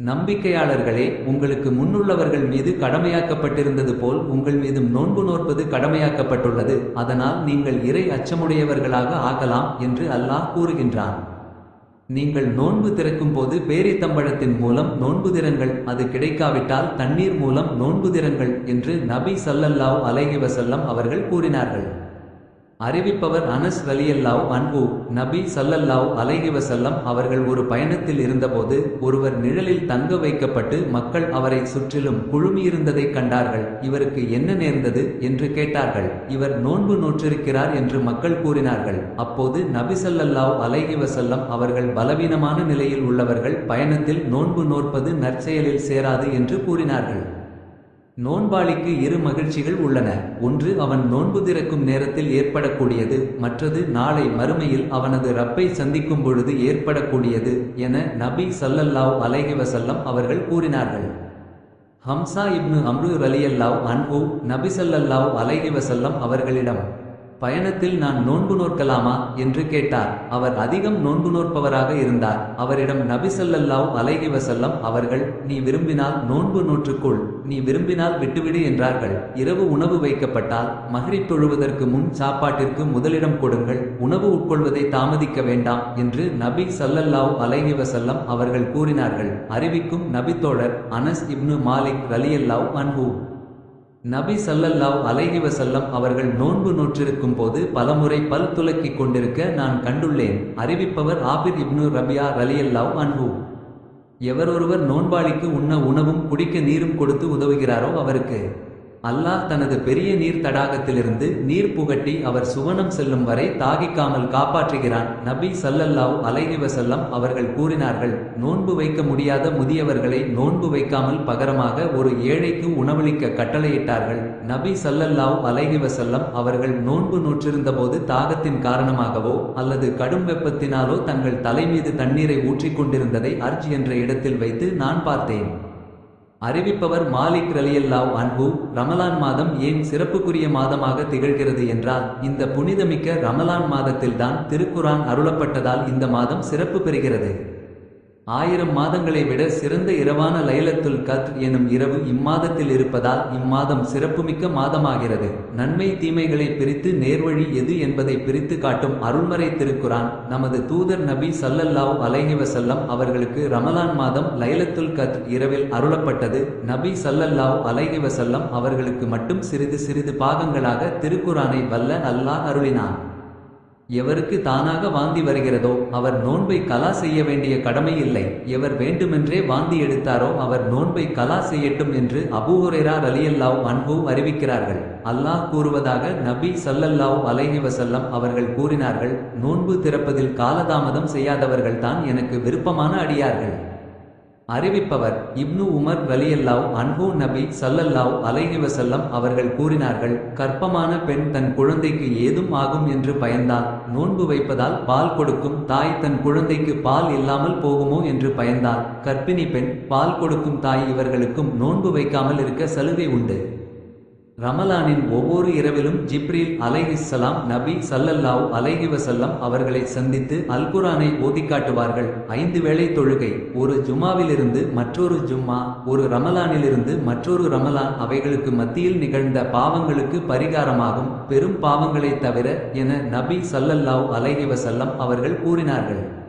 நம்பிக்கையாளர்களே உங்களுக்கு முன்னுள்ளவர்கள் மீது கடமையாக்கப்பட்டிருந்தது போல் உங்கள் மீதும் நோன்பு நோற்பது கடமையாக்கப்பட்டுள்ளது. அதனால் நீங்கள் இறை அச்சமுடையவர்களாக ஆகலாம் என்று அல்லாஹ் கூறுகின்றான். நீங்கள் நோன்பு திறக்கும் போது பேரித்தம்பழத்தின் மூலம் நோன்பு திறங்கள் அது கிடைக்காவிட்டால் தண்ணீர் மூலம் நோன்பு திறங்கள் என்று நபி ஸல்லல்லாஹு அலைஹி வசல்லம் அவர்கள் கூறினார்கள். அறிவிப்பவர் அனஸ் வலியல்லாவ் அன்பு நபி சல்லல்லாவ் அலைஹிவசல்லம் அவர்கள் ஒரு பயணத்தில் இருந்தபோது ஒருவர் நிழலில் தங்க வைக்கப்பட்டு மக்கள் அவரை சுற்றிலும் குழுமியிருந்ததைக் கண்டார்கள். இவருக்கு என்ன நேர்ந்தது என்று கேட்டார்கள். இவர் நோன்பு நோற்றிருக்கிறார் என்று மக்கள் கூறினார்கள். அப்போது நபி சல்லல்லாவ் அலைஹிவசல்லம் அவர்கள் பலவீனமான நிலையில் உள்ளவர்கள் பயணத்தில் நோன்பு நோற்பது நற்செயலில் சேராது என்று கூறினார்கள். நோன்பாளிக்கு இரு மகிழ்ச்சிகள் உள்ளன. ஒன்று அவன் நோன்பு திறக்கும் நேரத்தில் ஏற்படக்கூடியது மற்றது நாளை மறுமையில் அவனது ரப்பை சந்திக்கும் பொழுது ஏற்படக்கூடியது என நபி சல்லல்லாவ் அலைஹிவசல்லம் அவர்கள் கூறினார்கள். ஹம்சா இப்னு அம்ரு ரலியல்லாவ் அன்பு நபி சல்லல்லாவ் அலைஹி அவர்களிடம் பயணத்தில் நான் நோன்பு நோற்கலாமா? என்று கேட்டார். அவர் அதிகம் நோன்பு நோற்பவராக இருந்தார். அவரிடம் நபி ஸல்லல்லாஹு அலைஹி வஸல்லம் அவர்கள் நீ விரும்பினால் நோன்பு நோற்றுக்குள். நீ விரும்பினால் விட்டுவிடு என்றார்கள். இரவு உணவு வைக்கப்பட்டால் மஹ்ரிப் தொழுவதற்கு முன் சாப்பாட்டிற்கு முதலிடம் கொடுங்கள். உணவு உட்கொள்வதை தாமதிக்க வேண்டாம் என்று நபி சல்லல்லாவ் அலைஹி வசல்லம் அவர்கள் கூறினார்கள். அறிவிக்கும் நபித்தோழர் அனஸ் இப்னு மாலிக் ரலியல்லாவ் அன்ஹூ. நபி சல்லல்லாவ் அலைஹிவ செல்லம் அவர்கள் நோன்பு நோற்றிருக்கும் போது பலமுறை பல் துலக்கிக் கொண்டிருக்க நான் கண்டுள்ளேன். அறிவிப்பவர் ஆபிர் இப்னு ரபியா ரலியல்லாவ் அன்பு எவரொருவர் நோன்பாளிக்கு உண்ண உணவும் குடிக்க நீரும் கொடுத்து உதவுகிறாரோ அவருக்கு. அல்லாஹ் தனது பெரிய நீர் தடாகத்திலிருந்து நீர் புகட்டி அவர் சுவனம் செல்லும் வரை தாகிக்காமல் காப்பாற்றுகிறான். நபி சல்லல்லாஹ் அலைஹி செல்லம் அவர்கள் கூறினார்கள் நோன்பு வைக்க முடியாத முதியவர்களை நோன்பு வைக்காமல் பகரமாக ஒரு ஏழைக்கு உணவளிக்க கட்டளையிட்டார்கள். நபி சல்லல்லாஹ் அலைஹி வசல்லம் அவர்கள் நோன்பு நூற்றிருந்தபோது தாகத்தின் காரணமாகவோ அல்லது கடும் வெப்பத்தினாலோ தங்கள் தலை மீது தண்ணீரை ஊற்றிக் கொண்டிருந்ததை அர்ஜ் என்ற இடத்தில் வைத்து நான் பார்த்தேன். அறிவிப்பவர் மாலிக் ரலியல்லாவ் அன்பு ரமலான் மாதம் ஏன் சிறப்புக்குரிய மாதமாக திகழ்கிறது என்றால் இந்த புனிதமிக்க ரமலான் மாதத்தில்தான் திருக்குரான் அருளப்பட்டதால் இந்த மாதம் சிறப்பு பெறுகிறது. ஆயிரம் மாதங்களை விட சிறந்த இரவான லைலத்துல் கத் எனும் இரவு இம்மாதத்தில் இருப்பதால் இம்மாதம் சிறப்புமிக்க மாதமாகிறது. நன்மை தீமைகளை பிரித்து நேர்வழி எது என்பதை பிரித்து காட்டும் அருள்மறை திருக்குரான் நமது தூதர் நபி சல்லல்லாவ் அலைஹி வஸல்லம் அவர்களுக்கு ரமலான் மாதம் லைலத்துல் கத் இரவில் அருளப்பட்டது. நபி சல்லல்லாவ் அலைஹி வஸல்லம் அவர்களுக்கு மட்டும் சிறிது சிறிது பாகங்களாக திருக்குரானை வல்ல அல்லாஹ் அருளினான். எவருக்கு தானாக வாந்தி வருகிறதோ அவர் நோன்பை கலா செய்ய வேண்டிய கடமை இல்லை. எவர் வேண்டுமென்றே வாந்தி எடுத்தாரோ அவர் நோன்பை கலா செய்யட்டும் என்று அபூஹுரேரா அலியல்லாவ் அன்பு அறிவிக்கிறார்கள். அல்லாஹ் கூறுவதாக நபி சல்லல்லாவ் அலைஹி வசல்லம் அவர்கள் கூறினார்கள் நோன்பு திறப்பதில் காலதாமதம் செய்யாதவர்கள்தான் எனக்கு விருப்பமான அடியார்கள். அறிவிப்பவர் இப்னு உமர் ரலியல்லாவ் அன்ஹூ நபி சல்லல்லாவ் அலைஹிவசல்லம் அவர்கள் கூறினார்கள் கற்பமான பெண் தன் குழந்தைக்கு ஏதும் ஆகும் என்று பயந்தால் நோன்பு வைப்பதால் பால் கொடுக்கும் தாய் தன் குழந்தைக்கு பால் இல்லாமல் போகுமோ என்று பயந்தால் கர்ப்பிணி பெண் பால் கொடுக்கும் தாய் இவர்களுக்கும் நோன்பு வைக்காமல் இருக்க சலுகை உண்டு. ரமலானின் ஒவ்வொரு இரவிலும் ஜிப்ரீல் அலைஹிஸ்ஸலாம் நபி சல்லல்லாவ் அலைஹிவசல்லம் அவர்களை சந்தித்து அல்குரானை ஓதிக்காட்டுவார்கள் ஐந்து வேளை தொழுகை ஒரு ஜும்மாவிலிருந்து மற்றொரு ஜும்மா ஒரு ரமலானிலிருந்து மற்றொரு ரமலான் அவைகளுக்கு மத்தியில் நிகழ்ந்த பாவங்களுக்கு பரிகாரமாகும். பெரும் பாவங்களைத் தவிர என நபி சல்லல்லாவ் அலைஹிவசல்லம் அவர்கள் கூறினார்கள்.